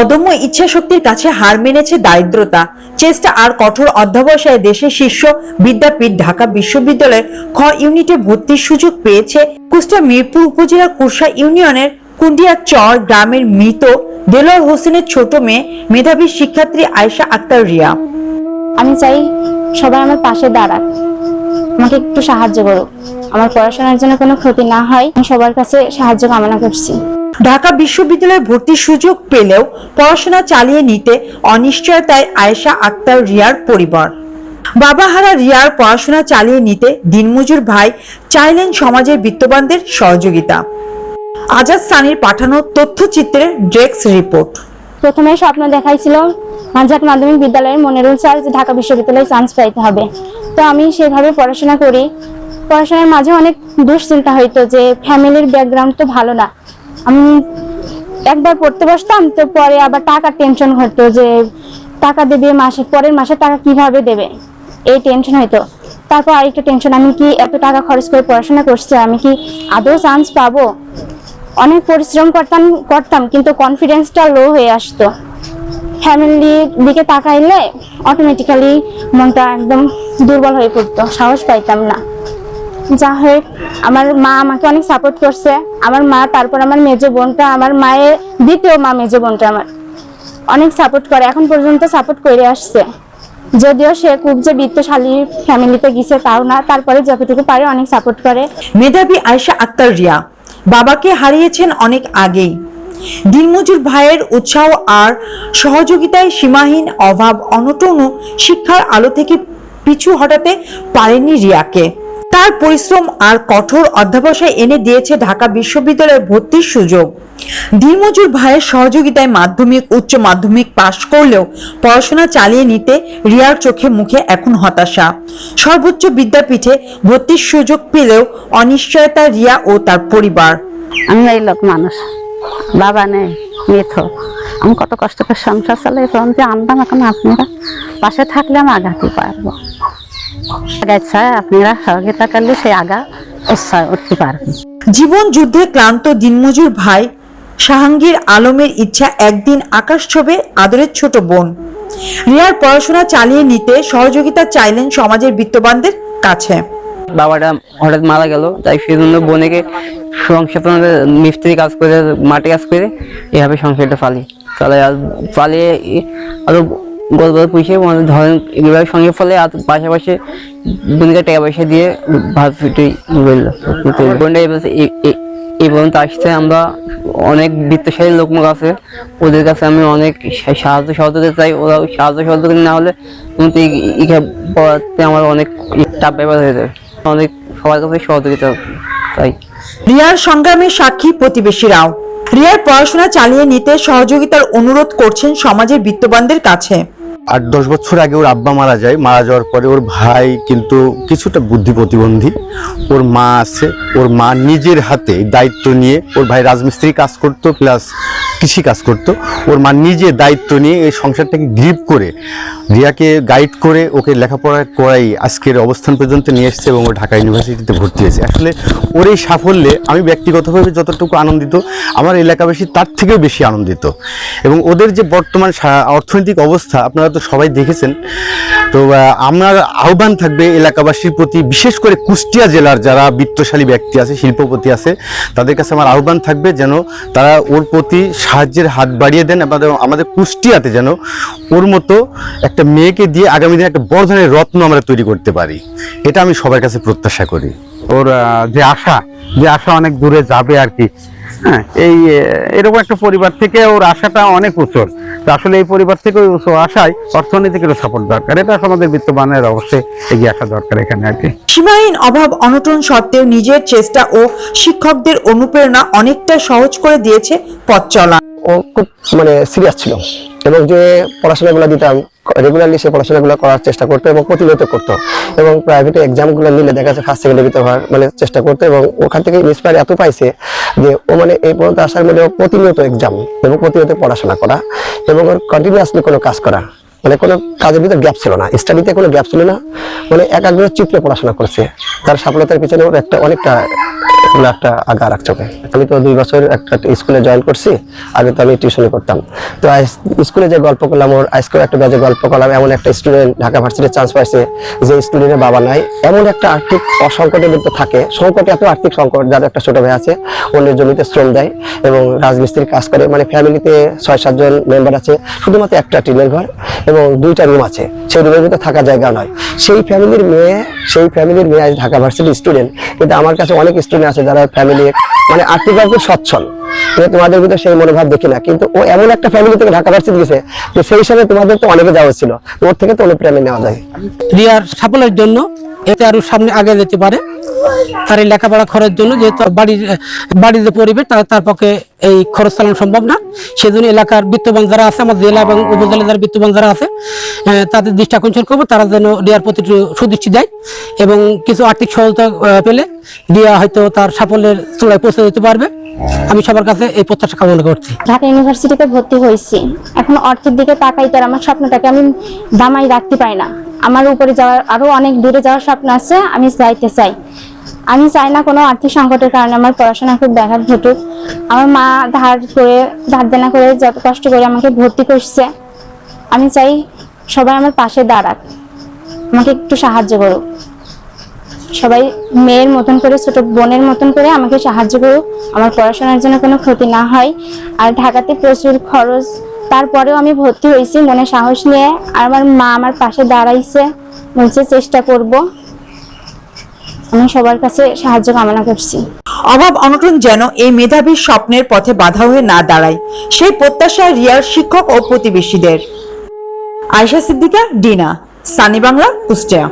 অদম্য ইচ্ছাশক্তির কাছে হার মেনেছে দারিদ্রতা। চেষ্টা আর কঠোর অধ্যবসায়ে দেশের শীর্ষ বিদ্যাপীঠ ঢাকা বিশ্ববিদ্যালয়ের খ ইউনিটে ভর্তির সুযোগ পেয়েছে কুষ্টিয়া মিরপুর উপজেলার কুরসা ইউনিয়নের কুন্ডিয়া চর গ্রামের মৃত দেলোয়ার হোসেনের ছোট মেয়ে মেধাবী শিক্ষার্থী আয়শা আক্তার রিয়া। আমি চাই সবাই আমার পাশে দাঁড়াক। আমাকে একটু সাহায্য করো আমার পড়াশোনার জন্য কোনো ক্ষতি না হয়। আমি সবার কাছে সাহায্য কামনা করছি। ঢাকা বিশ্ববিদ্যালয়ে ভর্তির সুযোগ পেলেও পড়াশোনা চালিয়ে নিতে অনিশ্চয়তায় আয়েশা আক্তার রিয়ার পরিবার। বাবাহারা রিয়ার পড়াশোনা চালিয়ে নিতে দিনমজুর ভাই চাইলেন সমাজের বিত্তবানদের সহযোগিতা। আজাদ সানির পাঠানো তথ্যচিত্রের ডেস্ক রিপোর্ট। প্রথমে স্বপ্ন দেখাইছিল মাঝাট মাধ্যমিক বিদ্যালয়ের মনিরুল স্যার যে ঢাকা বিশ্ববিদ্যালয়ে চান্স পাইতে হবে। তো আমি সেভাবে পড়াশোনা করি। পড়াশোনার মাঝে অনেক দুশ্চিন্তা হইতো যে ফ্যামিলির ব্যাকগ্রাউন্ড তো ভালো না। আমি একবার পড়তে বসতাম, তো পরে আবার টাকার টেনশন হতো যে টাকা দেবে মাসে, পরের মাসে টাকা কীভাবে দেবে? এই টেনশন হইতো। তারপর আরেকটা টেনশন আমি কি এত টাকা খরচ করে পড়াশোনা করছি, আমি কি আদৌ চান্স পাবো? অনেক পরিশ্রম করতাম করতাম, কিন্তু কনফিডেন্সটা লো হয়ে আসতো। ফ্যামিলির দিকে তাকাইলে অটোমেটিক্যালি মনটা একদম দুর্বল হয়ে পড়তো, সাহস পাইতাম না। যা হোক, আমার মা আমাকে অনেক সাপোর্ট করছে। আমার মা, তারপর আমার মেজো বোনটা, আমার মায়ের দ্বিতীয় মা মেজো বোনটা আমার অনেক সাপোর্ট করে, এখন পর্যন্ত সাপোর্ট করে আসছে। যদিও সে খুব যে বিত্তশালী ফ্যামিলিতে গিয়েছে তাও না, তারপরে যতটুকু পারে অনেক সাপোর্ট করে। মেধাবী আয়েশা আক্তার রিয়া, বাবাকে হারিয়েছেন অনেক আগেই। দিনমজুর ভাইয়ের উৎসাহ আর সহযোগিতায় সীমাহীন অভাব অনটনও শিক্ষার আলো থেকে পিছু হটাতে পারেনি রিয়াকে। তার পরিশ্রম আর কঠোর অধ্যাবসায় এনে দিয়েছে ঢাকা বিশ্ববিদ্যালয়ে ভর্তির সুযোগ। দিনমজুর ভাইয়ের সহযোগিতায় মাধ্যমিক, উচ্চ মাধ্যমিক পাশ করলেও পড়াশোনা চালিয়ে নিতে রিয়ার চোখে মুখে এখন হতাশা। সর্বোচ্চ বিদ্যাপীঠে ভর্তির সুযোগ পেলেও অনিশ্চয়তা রিয়া ও তার পরিবার। আমি এই লোক মানুষ। বাবা নেই মৃত আমি কত কষ্ট করে সংসার চালাই তখন যে আনলাম এখন আপনারা। পাশে থাকলে আমি আগাতে পারব। আগাচ্ছা আপনারা সহযোগিতা করলে সেই আগা উৎসাহ উঠতে পারবেন জীবন যুদ্ধে ক্লান্ত দিনমজুর ভাই শাহাঙ্গীর আলমের ইচ্ছা একদিন আকাশ ছবে আদরের ছোট বোন। রিয়ার পড়াশোনা চালিয়ে নিতে সহযোগিতা চাইলেন সমাজের বিত্তবানদের কাছে। বাবাটা হঠাৎ মারা গেল তাই সেই জন্য বোনেকে সংসার মিস্ত্রি কাজ করে মাটি কাজ করে এভাবে সংসারটা ফালি তাহলে আর পালিয়ে আরও গল্প পুষে মানে ধরেন এগুলোর সঙ্গে ফলে আর পাশাপাশি বোনকে টাকা পয়সা দিয়ে ভাত ফুটে বলল বোনটা এই পর্যন্ত আসছে। আমরা অনেক বিত্তশালী লোকমুখ আছে। ওদের কাছে আমি অনেক সাহায্য সহযোগিতা চাই। ওরা সাহায্য সহযোগিতা না হলে কিন্তু এখানে পড়াতে আমার অনেক চাপ ব্যাপার হয়ে যায় অনেক সবার কাছে সহযোগিতা চাই। রিয়ার সংগ্রামের সাক্ষী প্রতিবেশীরাও রিয়ার পড়াশোনা চালিয়ে নিতে সহযোগিতার অনুরোধ করছেন সমাজের বিত্তবানদের কাছে। আট দশ বছর আগে ওর আব্বা মারা যায়, মারা যাওয়ার পরে ওর ভাই কিন্তু কিছুটা বুদ্ধি প্রতিবন্ধী। ওর মা আছে, ওর মা নিজের হাতে দায়িত্ব নিয়ে ওর ভাই রাজমিস্ত্রি কাজ করতো, প্লাস কৃষি কাজ করতো। ওর মা নিজে দায়িত্ব নিয়ে এই সংসারটাকে গ্রিপ করে, রিয়াকে গাইড করে, ওকে লেখাপড়া করাই আজকের অবস্থান পর্যন্ত নিয়ে এসছে এবং ও ঢাকা ইউনিভার্সিটিতে ভর্তি হয়েছে। আসলে ওর এই সাফল্যে আমি ব্যক্তিগতভাবে যতটুকু আনন্দিত, আমার এলাকাবাসী তার থেকেও বেশি আনন্দিত। এবং ওদের যে বর্তমান অর্থনৈতিক অবস্থা, আপনারা তো সবাই দেখেছেন। তো আমার আহ্বান থাকবে এলাকাবাসীর প্রতি, বিশেষ করে কুষ্টিয়া জেলার যারা বিত্তশালী ব্যক্তি আছে, শিল্পপতি আছে, তাদের কাছে আমার আহ্বান থাকবে যেন তারা ওর প্রতি সাহায্যের হাত বাড়িয়ে দেন আমাদের আমাদের কুষ্টিয়াতে যেন ওর মতো একটা মেয়েকে দিয়ে আগামী দিনে একটা বড় ধরনের রত্ন আমরা তৈরি করতে পারি। এটা আমি সবার কাছে প্রত্যাশা করি। ওর যে আশা যে আশা অনেক দূরে যাবে আর কি। হ্যাঁ এই এরকম একটা পরিবার থেকে ওর আশাটা অনেক উঁচুর তো আসলে এই পরিবার থেকে ওই উঁচু আশায় অর্থনীতিকেরও সাপোর্ট দরকার। এটা আমাদের বিত্তবানের অবশ্যই এগিয়ে আসা দরকার এখানে আর কি। সীমাহীন অভাব অনটন সত্ত্বেও নিজের চেষ্টা ও শিক্ষকদের অনুপ্রেরণা অনেকটা সহজ করে দিয়েছে পথ চলা। ও খুব মানে সিরিয়াস ছিল। এবং যে পড়াশোনাগুলো দিতাম রেগুলারলি সে পড়াশোনাগুলো করার চেষ্টা করতো এবং প্রতিনিয়ত করতো। এবং প্রাইভেটে এক্সামগুলো নিলে দেখা যাচ্ছে ফার্স্ট সেকেন্ডের ভিতর হওয়ার মানে চেষ্টা করতো এবং ওখান থেকে ইন্সপায়ার এত পাইছে যে ও মানে এই পর্যন্ত আসার মধ্যে প্রতিনিয়ত এক্সাম এবং প্রতিনিয়ত পড়াশোনা করা এবং ওর কন্টিনিউয়াসলি কোনো কাজ করা। মানে কোনো কাজের ভিতরে গ্যাপ ছিল না। স্টাডিতে কোনো গ্যাপ ছিল না। মানে একাগ্র চিত্রে পড়াশোনা করছে। তার সফলতার পিছনে ওর একটা অনেকটা এগুলো একটা আগা রাখছে। আমি তো দুই বছর একটা স্কুলে জয়েন করছি, আগে তো আমি টিউশনি করতাম তো স্কুলে যে গল্প করলাম, ওর আজকেও একটা ব্যাচে গল্প করলাম, এমন একটা স্টুডেন্ট ঢাকা ভার্সিটির চান্স পাইছে যে স্টুডেন্টের বাবা নাই। এমন একটা আর্থিক অসংকটের মধ্যে থাকে। সংকটে এত আর্থিক সংকট, যার একটা ছোট ভাই আছে, অন্যের জমিতে শ্রম দেয় এবং রাজমিস্ত্রির কাজ করে। মানে ফ্যামিলিতে ছয় সাতজন মেম্বার আছে, শুধুমাত্র একটা টিনের ঘর এবং দুইটা রুম আছে। সেই রুমের ভিতরে থাকার জায়গা নয়। সেই ফ্যামিলির মেয়ে সেই ফ্যামিলির মেয়ে আজ ঢাকা ভার্সিটি স্টুডেন্ট কিন্তু আমার কাছে অনেক স্টুডেন্ট আছে যারা ফ্যামিলি মানে আর্থিকভাবে সচ্ছল। কিন্তু তোমাদের ভিতরে সেই মনোভাব দেখি না। কিন্তু ও এমন একটা ফ্যামিলি থেকে ঢাকা ভার্সিটি গেছে যে সেই হিসাবে তোমাদের তো অনেকে যাওয়া ছিল ওর থেকে তো অনুপ্রেরণা নেওয়া যায়। রিয়ার সাফল্যের জন্য এতে আরও সামনে আগে যেতে পারে। তার এই লেখাপড়া খরচের জন্য যেহেতু বাড়ির বাড়ির যে পরিবেশ তার পক্ষে এই খরচ চালানো সম্ভব না। সেজন্য এলাকার বিত্তবান যারা আছে আমার জেলা এবং উপজেলা যারা বিত্তবান যারা আছে তাদের দৃষ্টি আকর্ষণ করব। তারা যেন রিয়ার প্রতি একটু সুদৃষ্টি দেয় এবং কিছু আর্থিক সহায়তা পেলে রিয়া হয়তো তার সাফল্যের চূড়ায় পৌঁছে যেতে পারবে। আমি সবার কাছে এই প্রত্যাশা কামনা করছি। ঢাকা ইউনিভার্সিটিতে ভর্তি হয়েছি। এখন অর্থের দিকে তাকাই তার আমার স্বপ্নটাকে আমি দামাই রাখতে পারি না। আমার উপরে যাওয়ার আরও অনেক দূরে যাওয়ার স্বপ্ন আছে, আমি যাইতে চাই। আমি চাই না কোনো আর্থিক সংকটের কারণে আমার পড়াশোনা খুব ব্যাঘাত ঘটুক। আমার মা ধার করে, ধার দেনা করে যত কষ্ট করে আমাকে ভর্তি করছে, আমি চাই সবাই আমার পাশে দাঁড়াক। আমাকে একটু সাহায্য করুক। সবাই মেয়ের মতন করে, ছোট বোনের মতন করে আমাকে সাহায্য করুক। আমার পড়াশোনার জন্য কোনো ক্ষতি না হয়। আর ঢাকাতে প্রচুর খরচ। তারপরেও আমি ভর্তি হয়েছি, মনে সাহস নিয়ে। আর আমার মা আমার পাশে দাঁড়াইছে, বলছে, চেষ্টা করব। আমি সবার কাছে সাহায্য কামনা করছি। অভাব অনটন যেন এই মেধাবীর স্বপ্নের পথে বাধা হয়ে না দাঁড়ায়, সেই প্রত্যাশা রিয়ার শিক্ষক ও প্রতিবেশীদের। আয়শা সিদ্দিকা, ডিনা। সানি বাংলা, কুষ্টিয়া।